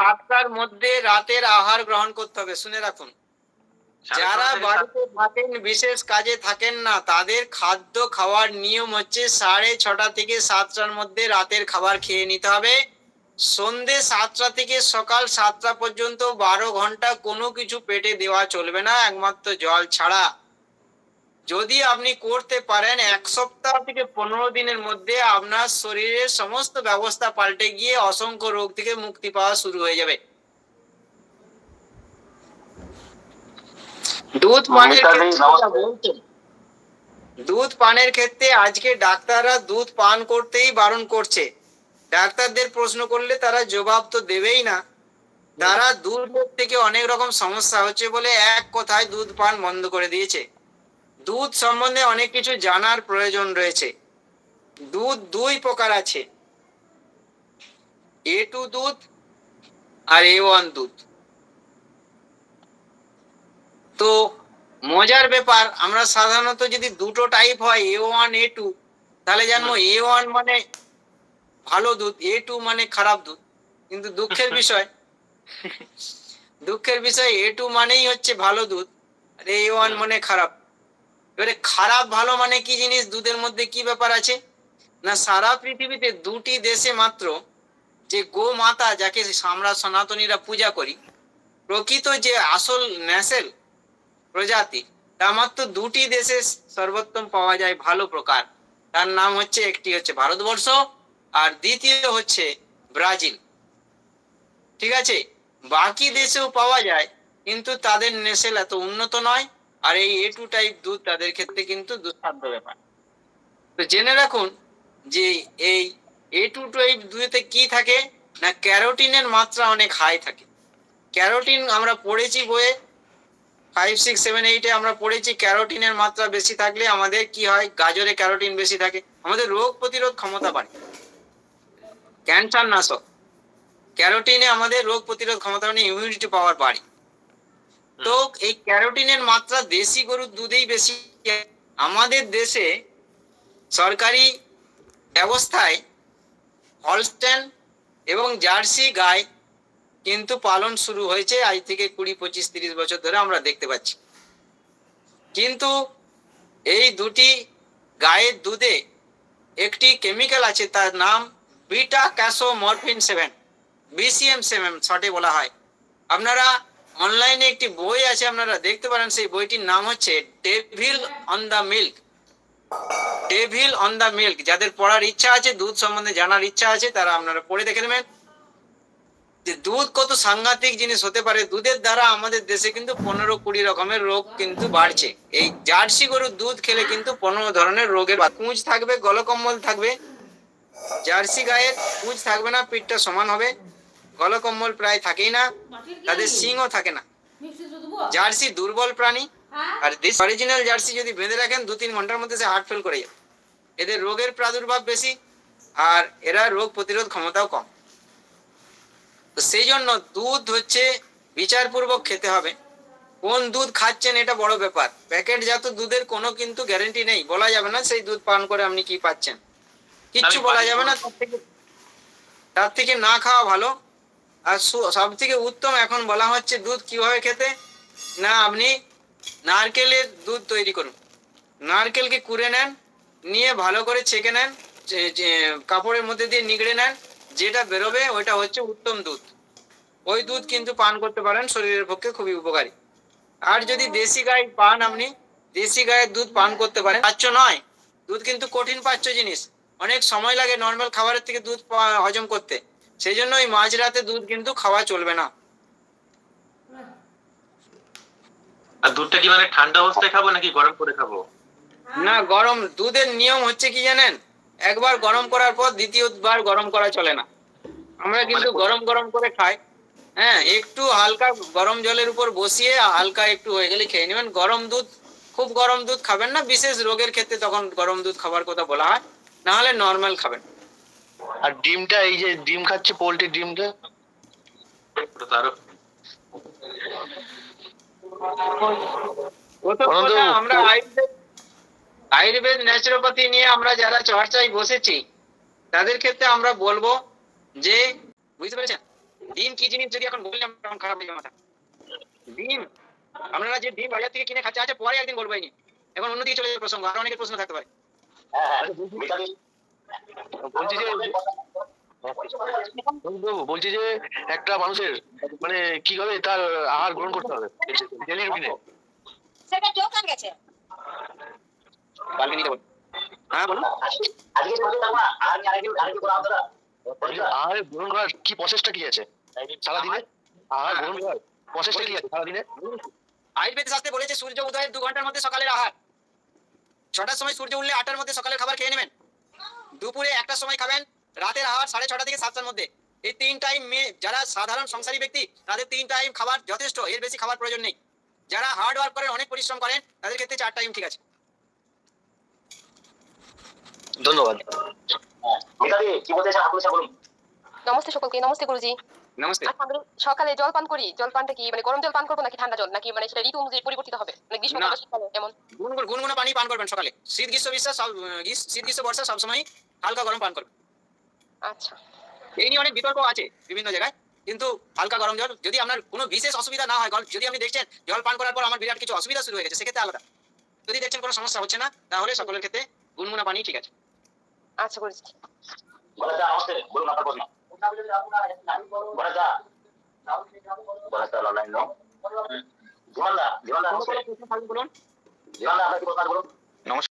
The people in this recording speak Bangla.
সাতটার মধ্যে রাতের আহার গ্রহণ করতে হবে শুনে রাখুন। যারা বাড়িতে থাকেন বিশেষ কাজে থাকেন না তাদের খাদ্য খাওয়ার নিয়ম হচ্ছে সাড়ে ছটা থেকে সাতটার মধ্যে রাতের খাবার খেয়ে নিতে হবে। সন্ধে সাতটা থেকে সকাল সাতটা পর্যন্ত বারো ঘণ্টা কোনো কিছু পেটে দেওয়া চলবে না একমাত্র জল ছাড়া। যদি আপনি করতে পারেন এক সপ্তাহ থেকে পনেরো দিনের মধ্যে আপনার শরীরের সমস্ত ব্যবস্থা পাল্টে গিয়ে অসংখ্য রোগ থেকে মুক্তি পাওয়া শুরু হয়ে যাবে। দুধ পানের ক্ষেত্রে দুধ পানের ক্ষেত্রে আজকে ডাক্তাররা দুধ পান করতেই বারণ করছে। ডাক্তারদের প্রশ্ন করলে তারা জবাব তো দেবেই না। তারা দুধ থেকে অনেক রকম সমস্যা হচ্ছে বলে এক কথায় দুধ পান বন্ধ করে দিয়েছে। দুধ সম্বন্ধে অনেক কিছু জানার প্রয়োজন রয়েছে। দুধ দুই প্রকার আছে। এ টু দুধ আর এ ওয়ান দুধ। তো মজার ব্যাপার আমরা সাধারণত যদি দুটো টাইপ হয় এ ওয়ান এ টু তাহলে জানব এ ওয়ান মানে ভালো দুধ এ টু মানে খারাপ দুধ। কিন্তু দুঃখের বিষয় দুঃখের বিষয় এ টু মানেই হচ্ছে ভালো দুধ আর এ ওয়ান মানে খারাপ। এবারে খারাপ ভালো মানে কি জিনিস? দুধের মধ্যে কি ব্যাপার আছে? না, সারা পৃথিবীতে দুটি দেশে মাত্র যে গো মাতা যাকে আমরা সনাতনীরা পূজা করি, প্রকৃত যে আসল ন্যাসেল প্রজাতি তা মাত্র দুটি দেশে সর্বোত্তম পাওয়া যায় ভালো প্রকার। তার নাম হচ্ছে, একটি হচ্ছে ভারতবর্ষ আর দ্বিতীয় হচ্ছে ব্রাজিল। ঠিক আছে? বাকি দেশেও পাওয়া যায়, কিন্তু তাদের নেসেল এত উন্নত নয়। আর এই এ টু টাইপ দুধ তাদের ক্ষেত্রে কিন্তু দুঃসাধ্য ব্যাপার। তো জেনে রাখুন যে এই এ টু টাইপ দুধেতে কি থাকে না ক্যারোটিনের মাত্রা অনেক হাই থাকে। ক্যারোটিন আমরা পড়েছি বইয়ে ফাইভ সিক্স সেভেন এইটে আমরা পড়েছি ক্যারোটিনের মাত্রা বেশি থাকলে আমাদের কি হয়? গাজরে ক্যারোটিন বেশি থাকে। আমাদের রোগ প্রতিরোধ ক্ষমতা বাড়ে। ক্যান্সার নাশক। ক্যারোটিনে আমাদের রোগ প্রতিরোধ ক্ষমতা মানে ইমিউনিটি পাওয়ার বাড়ে। তো এই ক্যারোটিনের মাত্রা দেশি গরুর দুধেই বেশি। আমাদের দেশে সরকারি ব্যবস্থায় হলস্টেন এবং জার্সি গাই কিন্তু পালন শুরু হয়েছে আজ থেকে কুড়ি, পঁচিশ, তিরিশ বছর ধরে আমরা দেখতে পাচ্ছি। কিন্তু এই দুটি গায়ের দুধে একটি কেমিক্যাল আছে, তার নাম beta casomorphin seven, BCM seven শর্টে বলা হয়। আপনারা অনলাইনে একটি বই আছে, আপনারা দেখতে পারেন, সেই বইটির নাম হচ্ছে devil on the milk devil on the milk যাদের পড়ার ইচ্ছা আছে, দুধ সম্বন্ধে জানার ইচ্ছা আছে, তারা আপনারা পড়ে দেখে নেবেন। যে দুধ কত সাংঘাতিক জিনিস হতে পারে, দুধের দ্বারা আমাদের দেশে কিন্তু পনেরো কুড়ি রকমের রোগ কিন্তু বাড়ছে। এই জার্সি গরুর দুধ খেলে কিন্তু পনেরো ধরনের রোগের পুঁজ থাকবে, গলকম্বল থাকবে, জার্সি গায়ের পুঁজ থাকবে না, পিঠটা সমান হবে। গলকম্বল প্রায় থাকেই না তাদের শিংও থাকে না। জার্সি দুর্বল প্রাণী। আর দেশ অরিজিনাল জার্সি যদি বেঁধে রাখেন দু তিন ঘণ্টার মধ্যে সে হার্ট ফেল করে যাবে। এদের রোগের প্রাদুর্ভাব বেশি আর এরা রোগ প্রতিরোধ ক্ষমতাও কম। তো সেই জন্য দুধ হচ্ছে বিচারপূর্বক খেতে হবে। কোন দুধ খাচ্ছেন এটা বড় ব্যাপার। প্যাকেটজাত দুধের কোনো কিন্তু গ্যারেন্টি নেই। বলা যাবে না সেই দুধ পান করে আপনি কি পাচ্ছেন। কিচ্ছু বলা যাবে না তার থেকে তার থেকে না খাওয়া ভালো। আর সব থেকে উত্তম এখন বলা হচ্ছে দুধ কীভাবে খেতে? না, আপনি নারকেলের দুধ তৈরি করুন। নারকেলকে কুড়ে নেন, নিয়ে ভালো করে ছেঁকে নেন কাপড়ের মধ্যে দিয়ে নিগড়ে নেন, যেটা বেরোবে ওইটা হচ্ছে উত্তম দুধ। ওই দুধ কিন্তু পান করতে পারেন, শরীরের পক্ষে খুবই উপকারী। আর যদি দেশি গাই পান আপনি, দেশি গায়ের দুধ পান করতে পারেন। পাচ্য নয়? দুধ কিন্তু কঠিন পাচ্য জিনিস। অনেক সময় লাগে নর্মাল খাবারের থেকে দুধ হজম করতে। সেই জন্য ওই মাঝরাতে দুধ কিন্তু খাওয়া চলবে না। আর দুধটা কি মানে ঠান্ডা অবস্থায় খাব নাকি গরম করে খাব? না গরম। দুধের নিয়ম হচ্ছে কি জানেন? একবার গরম করার পর দ্বিতীয়বার গরম করা চলে না। আমরা কিন্তু গরম গরম করে খাই। হ্যাঁ একটু হালকা গরম জলের উপর বসিয়ে হালকা একটু হয়ে গেলে খেয়ে নেবেন। গরম দুধ খুব গরম দুধ খাবেন না। বিশেষ রোগের ক্ষেত্রে তখন গরম দুধ খাবার কথা বলা হয়। না হলে নর্মাল খাবেন। আর ডিমটা এই যে ডিম খাচ্ছে পোল্ট্রির ডিমটা? আমরা আয়ুর্বেদ ন্যাচুরোপ্যাথি নিয়ে আমরা যারা চর্চায় বসেছি তাদের ক্ষেত্রে আমরা বলব যে বুঝতে পেরেছেন? ডিম কি জিনিস যদি এখন বললাম তখন খারাপ হয়ে মাথা। ডিম আপনারা যে ডিম বাজার থেকে কিনে খাচ্ছে আছে পরে একদিন বলব। এখন অন্যদিকে চলে যাবে প্রসঙ্গ আরও অনেকের প্রশ্ন থাকতে পারে। বলছি যে বলছি যে একটা মানুষের মানে কীভাবে তার আহার গ্রহণ করতে হবে? ডেলি রুটিনে। সেটা কেউ কান গেছে। কালকে নিতে বল হ্যাঁ বলুন। আজকে চলে যাব না আর কি আরেকদিন আরেকদিন করা হবে না। আহার গ্রহণ করার কি প্রসেসটা কি আছে? সারাদিনে? আহার গ্রহণ করার প্রসেসটা কি আছে সারাদিনে? আয়ুর্বেদ শাস্ত্রে বলেছে সূর্য উদয়ের দু ঘণ্টার মধ্যে সকালের আহার। ছটার সময় সূর্য উঠলে আটটার মধ্যে সকালের খাবার খেয়ে নেবেন। দুপুরে একটা সময় খাবেন রাতের আহার সাড়ে ছটা থেকে সাতটার মধ্যে। এই তিন টাইম যারা সাধারণ সংসারী ব্যক্তি তাদের তিন টাইম খাবার যথেষ্ট এর বেশি খাবার প্রয়োজন নেই। যারা হার্ড ওয়ার্ক করেন অনেক পরিশ্রম করেন তাদের ক্ষেত্রে চার টাইম ঠিক আছে। ধন্যবাদ। কি বলতে চান? আপনি বলুন নমস্তে সকলকে নমস্তে গুরুজি। নমস্তে সকালে জল পান করি। জল পানটা কি মানে গরম জল পান করব নাকি ঠান্ডা জল? নাকি মানে সেটা ঋতু অনুযায়ী পরিবর্তিত হবে? মানে গ্রীষ্মকালে না। শীতকালে এমন গুনগুন গুনগুনো পানি পান করবেন সকালে। শীত গ্রীষ্ম বিশ্বাস সব শীত গ্রীষ্ম বর্ষা সবসময় হালকা গরম পান করবেন। আচ্ছা। এই নিয়ে অনেক বিতর্ক আছে বিভিন্ন জায়গায় কিন্তু হালকা গরম জল যদি আপনার কোনো বিশেষ অসুবিধা না হয় যদি আপনি দেখছেন জল পান করার পর আমার বিরাট কিছু অসুবিধা শুরু হয়ে গেছে সেক্ষেত্রে আলাদা। যদি দেখছেন কোনো সমস্যা হচ্ছে না তাহলে সকলের ক্ষেত্রে গুনগুনা পানি ঠিক আছে। আচ্ছা নমস্তে বলুন আপনার নো? জীবনদা জীবনদা নমস্তে বলুন। জীবনদা আপনার কি প্রশ্ন বলুন?